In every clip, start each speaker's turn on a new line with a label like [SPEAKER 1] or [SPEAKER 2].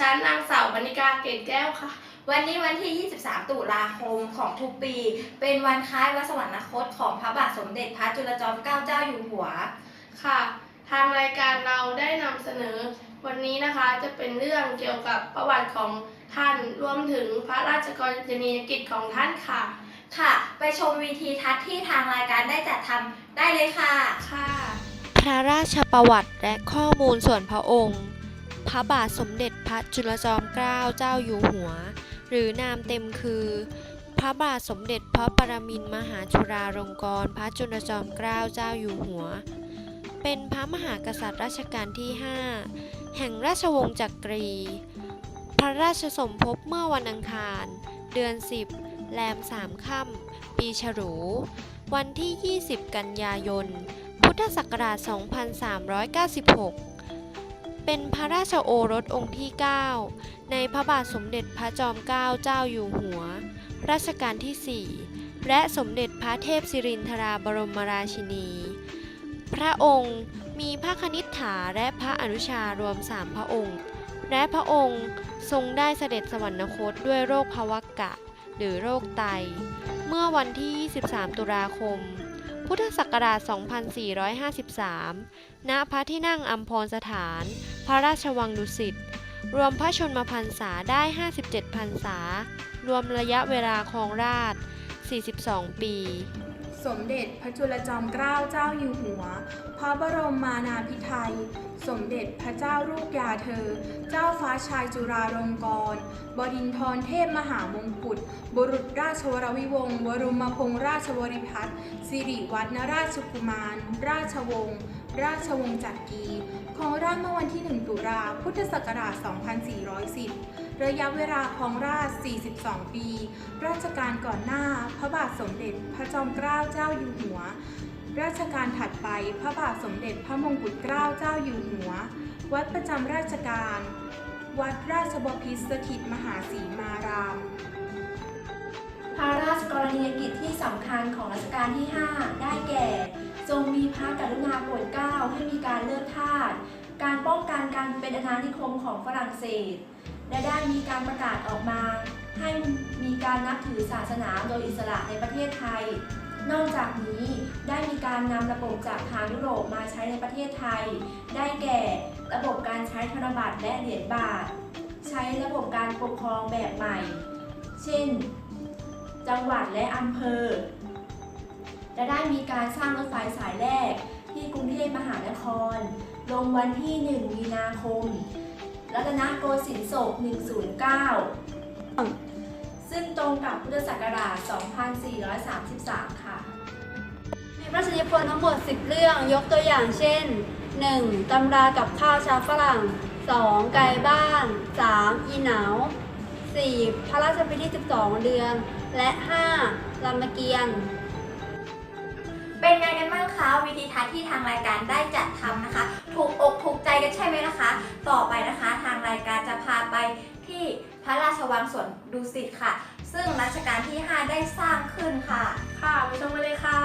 [SPEAKER 1] ฉันนางสาว
[SPEAKER 2] บรรณิกาเกตแก้วค่ะ
[SPEAKER 1] วันนี้วันที่ 23 ตุลาคมของทุกปี เป็นวันคล้ายวันสวรรคตของพระบาทสมเด็จพระจุลจอมเกล้าเจ้าอยู่หัว
[SPEAKER 2] ค่ะ ทางรายการเราได้นำเสนอ วันนี้นะคะจะเป็นเรื่องเกี่ยวกับประวัติของท่านรวมถึงพระราชกรณียกิจของท่านค่ะ
[SPEAKER 1] ค่ะ ไปชมวีทีทัศน์ที่ทางรายการได้จัดทำได้เลยค่ะ
[SPEAKER 2] ค่ะ
[SPEAKER 3] พระราชประวัติและข้อมูลส่วนพระองค์ พระบาทสมเด็จพระจุลจอมเกล้าเจ้าอยู่หัว หรือนามเต็มคือ พระบาทสมเด็จพระปรมินทรมหาจุฬาลงกรณพระจุลจอมเกล้าเจ้าอยู่หัว เป็นพระมหากษัตริย์รัชกาลที่ 5 แห่งราชวงศ์จักรี พระราชสมภพเมื่อวันอังคาร เดือน 10 แรม3ค่ำปีฉลู วันที่ 20 กันยายน พุทธศักราช 2396 เป็นพระราชโอรสองค์ที่ 9 ในพระบาทสมเด็จพระจอมเกล้าเจ้าอยู่หัว รัชกาลที่ 4 และสมเด็จพระเทพสิรินทราบรมราชินี พระองค์มีพระคณิษฐาและพระอนุชารวมสามพระองค์ และพระองค์ทรงได้เสด็จสวรรคตด้วยโรคภวกะ หรือโรคไต เมื่อวันที่ 23 ตุลาคม พุทธศักราช 2453 ณ พระที่นั่งอัมพรสถาน พระราชวังดุสิต รวมพระชนมพรรษาได้ 57 พรรษา รวมระยะเวลาครองราช 42 ปี
[SPEAKER 4] สมเด็จพระจุลจอมเกล้าเจ้าอยู่หัว พระบรมมานาภิไธยสมเด็จพระเจ้าลูกยาเธอ เจ้าฟ้าชายจุฬาลงกรณ์บดินทรเทพมหามงกุฎ บุรุษราชวรวิวงศ์ วรุมพงษ์ราชวริพัฒน์ สิริวัฒนราชกุมาร ราชวงศ์ ราชวงศ์จักรี ของราชเมื่อวันที่ 1 ตุลาพุทธศักราช 2410 ระยะเวลาของราช 42 ปี ราชการก่อนหน้า พระบาทสมเด็จพระจอมเกล้าเจ้าอยู่หัว ราชการถัดไป พระบาทสมเด็จพระมงกุฎเกล้าเจ้าอยู่หัว วัดประจำราชการ วัดราชบพิตรสถิตมหาสีมาราม
[SPEAKER 5] พระราชกรณียกิจที่สำคัญของรัชกาลที่ 5 ได้แก่ ทรงมีพระกรุณาโปรดเกล้าให้มีการเลือกทาสการป้องกันการเป็นอาณานิคมของฝรั่งเศส และได้มีการประกาศออกมา ให้มีการนับถือศาสนาโดยอิสระในประเทศไทย นอกจากนี้ได้มีการนำระบบจากทางยุโรปมาใช้ในประเทศไทย ได้แก่ระบบการใช้ธนบัตรและเหรียญบาท ใช้ระบบการปกครองแบบใหม่ เช่น จังหวัดและอำเภอ และได้มีการสร้างรถไฟสายแรกที่กรุงเทพมหานคร ลงวันที่ 1 มีนาคม รัตนโกสินทร์ศก 109 ซึ่งตรงกับพุทธศักราช 2433 ค่ะ
[SPEAKER 6] มีพระราชนิพนธ์ทั้งหมด 10 เรื่องยกตัวอย่างเช่น 1. ตำรากับข้าวชาวฝรั่ง 2. ไกลบ้าน 3. อีเหนา 4. พระราชพิธี 12 เดือน และ 5. รามเกียรติ์
[SPEAKER 1] เป็นไงกันบ้างคะวิธีทัศน์ที่ทางรายการได้จัดทำนะคะ ถูกอกถูกใจกันใช่ไหมนะคะ ต่อไปนะคะทางรายการจะพาไปที่พระราชวังสวนดุสิตค่ะ ซึ่งรัชกาลที่ 5 ได้สร้างขึ้นค่ะ
[SPEAKER 2] ค่ะไปชมกันเลยค่ะ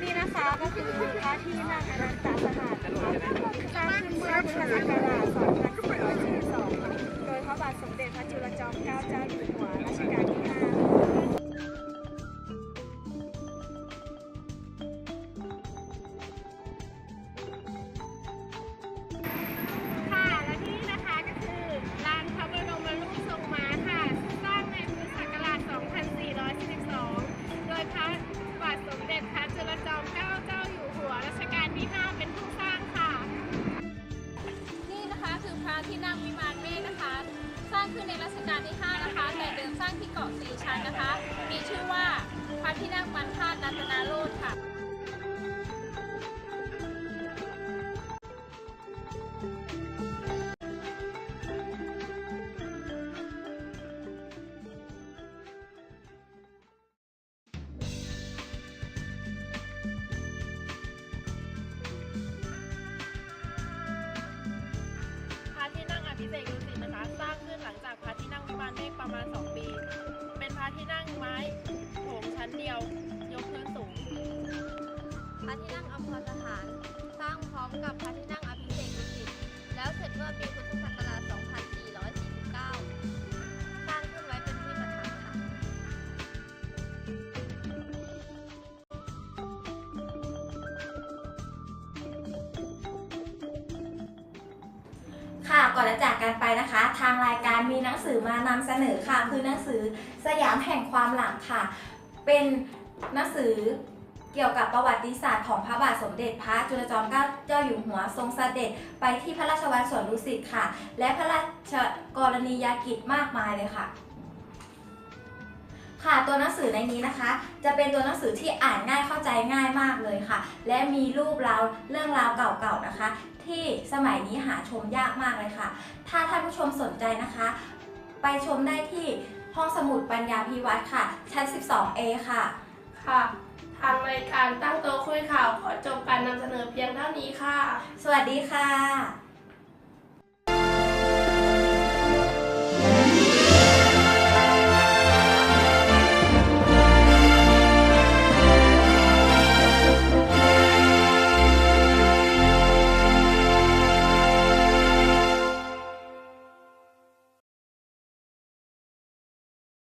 [SPEAKER 7] นี่นะคะก็คือพระที่นั่งอนันตสถานนะคะสร้างขึ้นเมื่อพุทธศักราช ที่นั่งวิมานเมฆนะคะ สร้างขึ้นในรัชกาลที่ 5
[SPEAKER 8] นะคะ แต่เดิมสร้างที่เกาะสีชันนะคะ มีชื่อว่าพระที่นั่งมันธาตุรัตนาโรดค่ะ ชั้นเดียว ยกพื้นสูง
[SPEAKER 3] พระที่นั่งอภรสถาน สร้างพร้อมกับพระที่นั่งอภิเษกดุสิตแล้วเสร็จเมื่อปีพุทธศักราช 2449 สร้างขึ้นไว้เป็นที่ประทับค่ะ
[SPEAKER 1] ค่ะก่อนจะจากกันไปนะคะ ทางรายการมีหนังสือมานำเสนอค่ะ คือหนังสือสยามแห่งความหลังค่ะ เป็นหนังสือเกี่ยวกับประวัติศาสตร์ของพระบาทสมเด็จพระจุลจอมเกล้าเจ้าอยู่หัวทรงเสด็จไปที่พระราชวังสวนดุสิตค่ะ และพระราชกรณียกิจมากมายเลยค่ะ ค่ะตัวหนังสือในนี้นะคะ จะเป็นตัวหนังสือที่อ่านง่ายเข้าใจง่ายมากเลยค่ะ และมีรูปราวเรื่องราวเก่าๆนะคะ ที่สมัยนี้หาชมยากมากเลยค่ะ ถ้าท่านผู้ชมสนใจนะคะ ไปชมได้ที่ ห้องสมุดปัญญาพิวัตรค่ะ ชั้น 12A ค่ะ
[SPEAKER 2] ค่ะ ทางรายการตั้งโต๊ะคุยข่าวขอจบการนำเสนอเพียงเท่านี้ค่ะ
[SPEAKER 1] สวัสดีค่ะ